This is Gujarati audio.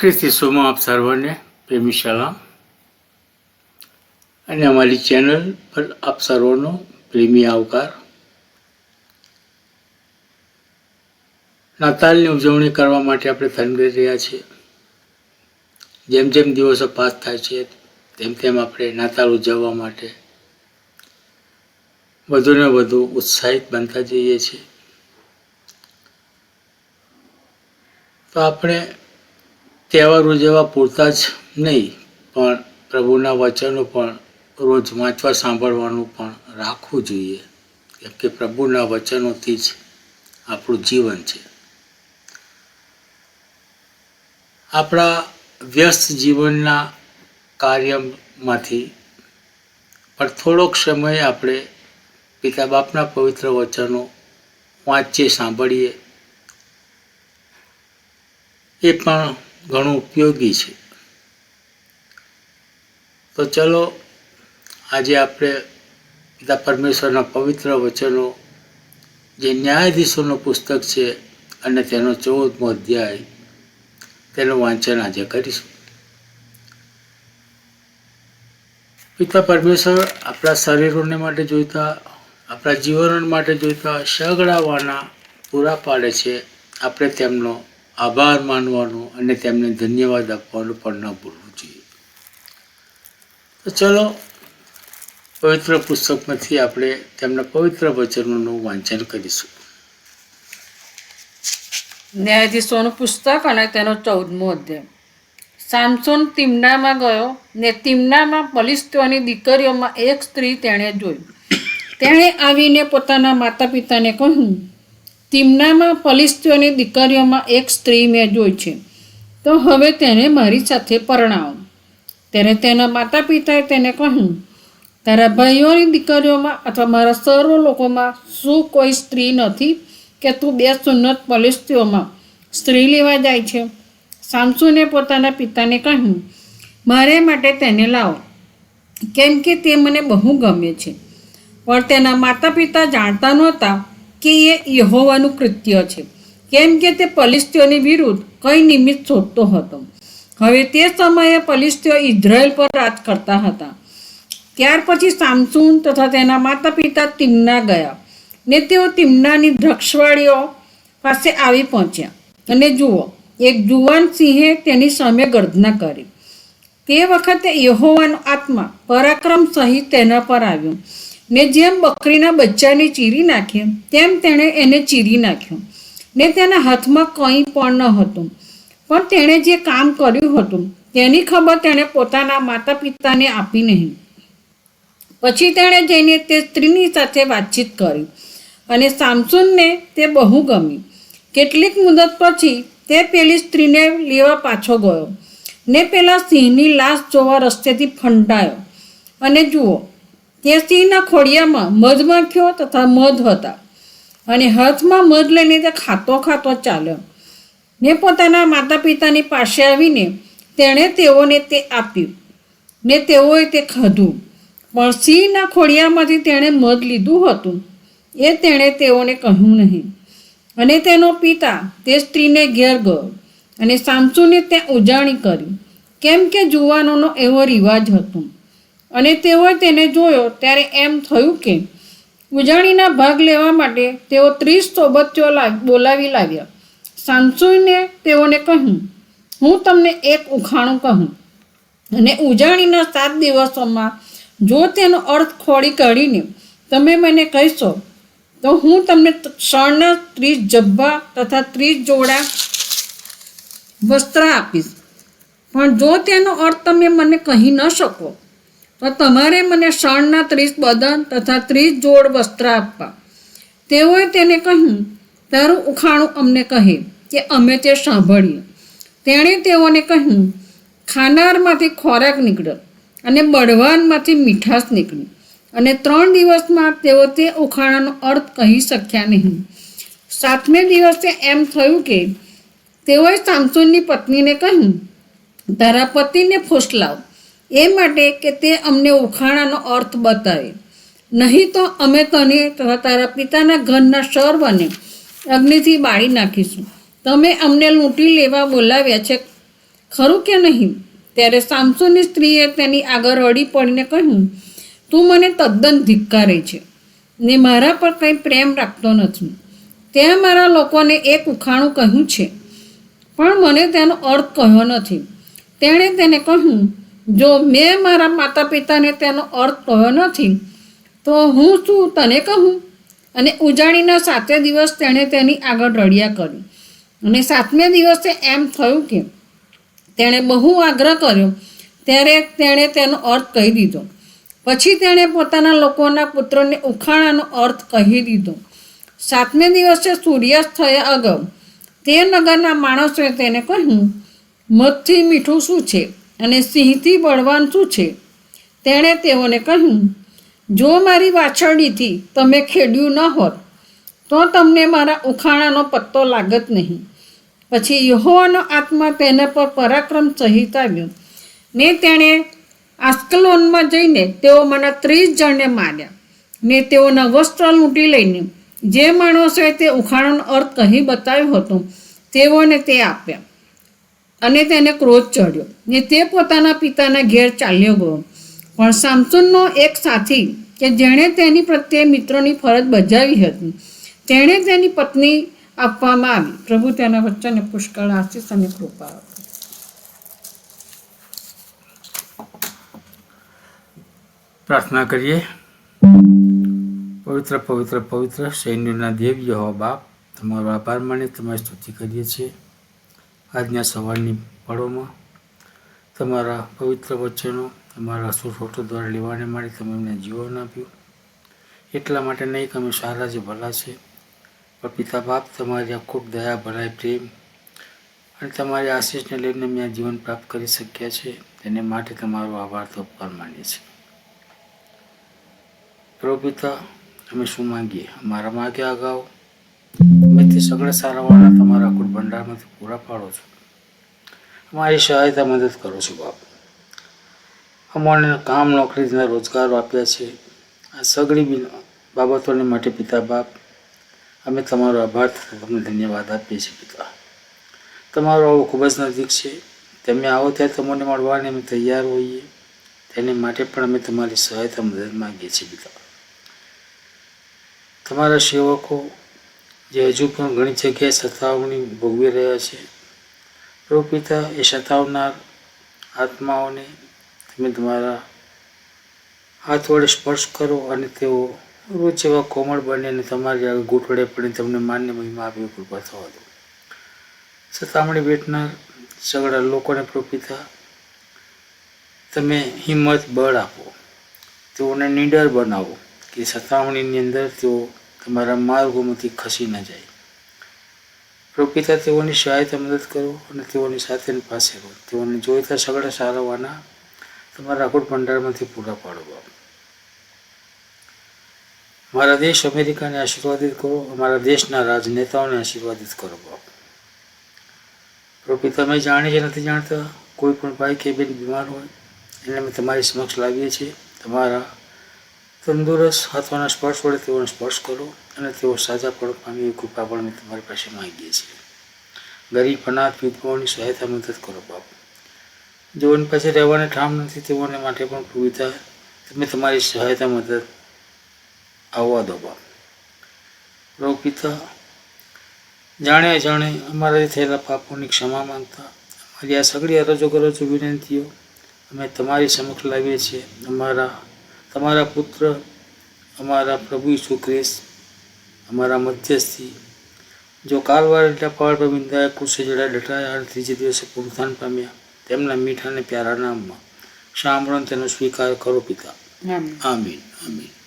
ખ્રિસ્તી સોમાં આપ સર્વને પ્રેમી સલામ અને અમારી ચેનલ પર આપ સર્વનો પ્રેમી આવકાર. નાતાલની ઉજવણી કરવા માટે આપણે થનગઈ રહ્યા છીએ. જેમ જેમ દિવસો પાસ થાય છે, તેમ તેમ આપણે નાતાલ ઉજવવા માટે વધુને વધુ ઉત્સાહિત બનતા જઈએ છીએ. તો આપણે તહેવાર ઉજવવા પૂરતા જ નહીં, પણ પ્રભુના વચનો પણ રોજ વાંચવા સાંભળવાનું પણ રાખવું જોઈએ. કેમ કે પ્રભુના વચનોથી જ આપણું જીવન છે. આપણા વ્યસ્ત જીવનના કાર્યમાંથી પણ થોડોક સમય આપણે પિતા બાપના પવિત્ર વચનો વાંચીએ, સાંભળીએ. એ પણ ઘણું ઉપયોગી છે. તો ચલો, આજે આપણે પિતા પરમેશ્વરના પવિત્ર વચનો, જે ન્યાયાધીશોનું પુસ્તક છે અને તેનો ચૌદમો અધ્યાય, તેનું વાંચન આજે કરીશું. પિતા પરમેશ્વર, આપણા શરીરોને માટે જોઈતા, આપણા જીવન માટે જોઈતા સગડાવાના પૂરા પાડે છે. આપણે તેમનો આભાર માનવાનો અને તેમને ધન્યવાદ આપવાનું પણ ન ભૂલવું જોઈએ. તો ચલો, પવિત્ર પુસ્તકમાંથી આપણે તેમના પવિત્ર વચનોનું વાંચન કરીશું. ન્યાયાધીશોનું પુસ્તક અને તેનો ચૌદમો અધ્યાય. સામસોન તિમનામાં ગયો ને તિમનામાં પલિસ્તોની દીકરીઓમાં એક સ્ત્રી તેણે જોઈ. તેણે આવીને પોતાના માતા પિતાને કહ્યું તિમનામાં ફલિસ્તીઓની દીકરીઓમાં એક સ્ત્રી મેં જોઈ છે. તો હવે તેને મારી સાથે પરણાવો. ત્યારે તેના માતા પિતાએ તેને કહ્યું, તારા ભાઈઓની દીકરીઓમાં અથવા મારા સર્વ લોકોમાં શું કોઈ સ્ત્રી નથી કે તું બે સુન્નત પલિસ્તીઓમાં સ્ત્રી લેવા જાય છે? સામસુને પોતાના પિતાને કહ્યું, મારે માટે તેને લાવો. કેમ કે તે મને બહુ ગમે છે. પણ તેના માતા પિતા જાણતા નહોતા કે એ યહોવાનું કૃત્ય છે. કેમ કે તે પલિસ્તીઓની વિરુદ્ધ કઈ નિમિત્ત શોધતો હતો. હવે તે સમયે પલિસ્તીઓ ઇઝરાયલ પર રાજ કરતા હતા. ત્યાર પછી સામસુન તથા તેના માતા પિતા તિમના ગયા ને તેઓ તિમનાની દ્રક્ષવાળીઓ પાસે આવી પહોંચ્યા. અને જુઓ, એક જુવાન સિંહે તેની સામે ગર્જના કરી. તે વખતે યહોવાનો આત્મા પરાક્રમ સહિત તેના પર આવ્યો. ને જેમ બકરીના બચ્ચાને ચીરી નાખે, તેમ તેણે એને ચીરી નાખ્યો. ને તેના હાથમાં કંઈ પણ ન હતું. પણ તેણે જે કામ કર્યું હતું, તેની ખબર તેણે પોતાના માતા પિતાને આપી નહીં. પછી તેણે જઈને તે સ્ત્રીની સાથે વાતચીત કરી અને સામસુનને તે બહુ ગમી. કેટલીક મુદત પછી તે પેલી સ્ત્રીને લેવા પાછો ગયો. ને પેલા સિંહની લાશ જોવા રસ્તેથી ફંટાયો અને જુઓ તે સિંહના ખોડિયામાં મધમાખીઓ તથા મધ હતા. અને હાથમાં મધ લઈને તે ખાતો ખાતો ચાલ્યો. ને પોતાના માતા પિતાની પાસે આવીને તેણે તેઓને તે આપ્યું. ને તેઓએ તે ખાધું. પણ સિંહના ખોડિયામાંથી તેણે મધ લીધું હતું. એ તેણે તેઓને કહ્યું નહીં. અને તેનો પિતા તે સ્ત્રીને ઘેર ગયો અને સામસુને ત્યાં ઉજાણી કરી. કેમ કે જુવાનોનો એવો રિવાજ હતો. અને તેઓએ તેને જોયો ત્યારે એમ થયું કે ઉજાણીના ભાગ લેવા માટે તેઓ ત્રીસ સોબતીઓ લાવ બોલાવી લાવ્યા સાંસુઈને તેઓને કહ્યું, હું તમને એક ઉખાણું કહું. અને ઉજાણીના સાત દિવસોમાં જો તેનો અર્થ ખોડી કાઢીને તમે મને કહેશો, તો હું તમને શણના ત્રીસ જબ્બા તથા ત્રીસ જોડા વસ્ત્ર આપીશ. પણ જો તેનો અર્થ તમે મને કહી ન શકો તો તમારે મને શણના ત્રીસ બદન તથા ત્રીસ જોડ વસ્ત્ર આપવા. તેઓએ તેને કહ્યું, તારું ઉખાણું અમને કહે કે અમે તે સાંભળીએ. તેણે તેઓને કહ્યું, ખાનારમાંથી ખોરાક નીકળ્યો અને બળવાનમાંથી મીઠાશ નીકળી અને ત્રણ દિવસમાં તેઓ તે ઉખાણાનો અર્થ કહી શક્યા નહીં. સાતમે દિવસે એમ થયું કે તેઓએ સામસુનની પત્નીને કહ્યું, તારા પતિને ફોસલાવ એ માટે કે તે અમને ઉખાણાનો અર્થ બતાવે. નહીં તો અમે તને તારા પિતાના ઘરના સર્વને અગ્નિથી બાળી નાખીશું. તમે અમને લૂંટી લેવા બોલાવ્યા છે. ખરું કે નહીં? ત્યારે સામસુની સ્ત્રીએ તેની આગળ અડી પડીને કહ્યું, તું મને તદ્દન ધિક્કારે છે. ને મારા પર કંઈ પ્રેમ રાખતો નથી. તે મારા લોકોને એક ઉખાણું કહ્યું છે. પણ મને તેનો અર્થ કહ્યો નથી. તેણે તેને કહ્યું જો મેં મારા માતા પિતાને તેનો અર્થ કહ્યો નથી, તો હું શું તને કહું? અને ઉજાણીના સાતે દિવસ તેણે તેની આગળ રડિયા કરી. અને સાતમે દિવસે એમ થયું કે તેણે બહુ આગ્રહ કર્યો, ત્યારે તેણે તેનો અર્થ કહી દીધો. પછી તેણે પોતાના લોકોના પુત્રને ઉખાણાનો અર્થ કહી દીધો. સાતમે દિવસે સૂર્યાસ્ત થયા અગાઉ તે નગરના માણસોએ તેને કહ્યું, મધથી મીઠું શું છે? અને સિંહથી બળવાન શું છે? તેણે તેઓને કહ્યું, જો મારી વાછરડીથી તમે ખેડ્યું ન હોત, તો તમને મારા ઉખાણાનો પત્તો લાગત નહીં. પછી યહોવાનો આત્મા તેના પર પરાક્રમ સહિત આવ્યો. ને તેણે આસ્કલોનમાં જઈને તેઓ મને ત્રીસ જણને માર્યા. ને તેઓના વસ્ત્ર લૂંટી લઈને, જે માણસોએ તે ઉખાણાનો અર્થ કહી બતાવ્યો હતો, તેઓને તે આપ્યા. અને તેને ક્રોધ ચડ્યો. ને તે પોતાના પિતાના ઘેર ચાલ્યો ગયો. પણ સામસુનનો એક સાથી, કે જેણે તેની પ્રત્યે મિત્રોની ફરજ બજાવી હતી, તેણે તેની પત્ની આપવામાં આવી. પ્રભુ તેના વચ્ચેને પુષ્કળ આશીષ અને કૃપા આપી. પ્રાર્થના કરીએ. પવિત્ર પવિત્ર પવિત્ર સૈન્યના દેવ યહો બાપ, તમારો આભાર માની તમારી સ્તુતિ કરીએ છીએ. આજના સવારની પળોમાં તમારા પવિત્ર વચનો તમારા સુરફોટો દ્વારા લેવાને માટે તમે એમને જીવન આપ્યું. એટલા માટે નહીં કે અમે સારા છે ભલા છે. પણ પિતા બાપ, તમારી આ ખૂબ દયા, ભલાઈ, પ્રેમ અને તમારી આશીષને લઈને અમે આ જીવન પ્રાપ્ત કરી શક્યા છે. તેને માટે તમારો આભાર તો ઉપકાર માનીએ છીએ. પ્રભુ પિતા, અમે શું માંગીએ? અમારા માગ્યા અગાઉ તમે તે સગળા સારાવાળા તમારા કુટ ભંડારમાંથી પૂરા પાડો છો. અમારી સહાયતા મદદ કરો છો બાપ. અમને કામ, નોકરીના રોજગારો આપ્યા છે. આ સગળી બાબતોને માટે પિતા બાપ, અમે તમારો આભાર તથા તમને ધન્યવાદ આપીએ છીએ પિતા. તમારો આવો ખૂબ જ નજીક છે. તમે આવો ત્યારે તમને મળવાને અમે તૈયાર હોઈએ. તેને માટે પણ અમે તમારી સહાયતા મદદ માંગીએ છીએ પિતા. તમારા સેવકો જે હજુ પણ ઘણી જગ્યાએ સતાવણી ભોગવી રહ્યા છે. પ્રભુ એ સતાવનાર આત્માઓને તમે તમારા હાથ વડે સ્પર્શ કરો અને તેઓ રોજ જેવા કોમળ બને અને તમારી આગળ ગોઠવડે પડીને તમને માન્ય મહિમા આપી કૃપા થવા દો. સતામણી બેઠનાર સગળા લોકોને પ્રોપિતા તમે હિંમત બળ આપો. તેઓને નીડર બનાવો કે સતાવણીની અંદર તેઓ તમારા માર્ગોમાંથી ખસી ન જાય. પ્રભુ પિતા તેઓની સહાયતા મદદ કરો અને તેઓની સાથે પાસે રહો. તેઓને જોઈતા સગળા સારવાના તમારા અકુટ ભંડારમાંથી પૂરા પાડો અમારા દેશ અમેરિકાને આશીર્વાદિત કરો, અમારા દેશના રાજનેતાઓને આશીર્વાદિત કરો બાપ. પ્રભુ પિતા અમે જાણીએ છીએ, નથી જાણતા, કોઈ પણ ભાઈ કે બેન બીમાર હોય, એને અમે તમારી સમક્ષ લાવીએ છીએ. તમારા તંદુરસ્ત હાથોના સ્પર્શ વડે તેઓને સ્પર્શ કરો અને તેઓ સાજા પડો પામી એવી કૃપા પણ અમે તમારી પાસે માગીએ છીએ. ગરીબ, અનાથ, વિધવાઓની સહાયતા, મદદ કરો બાપ. જેઓની પાસે રહેવાને ઠામ નથી, તેઓને માટે પણ સુવિધા તમે તમારી સહાયતા, મદદ આવવા દો બાપ. રો પિતા, જાણે અજાણે અમારાથી થયેલા પાપોની ક્ષમા માંગતા, અમારી આ સગળી અરજો ગરજો વિનંતીઓ અમે તમારી સમક્ષ લાવીએ છીએ. અમારા તમારા પુત્ર અમારા પ્રભુ ઈસુ ખ્રિસ્ત અમારા મધ્યસ્થી જો કાલવાર એટલા પહાડ પર બિંદાયા કુશે જડા ડટાયા અને ત્રીજે દિવસે પુનથાન પામ્યા તેમના મીઠા અને પ્યારા નામમાં. સાંભળો તેનો સ્વીકાર કરો પિતા. આમ આમીન આમીન.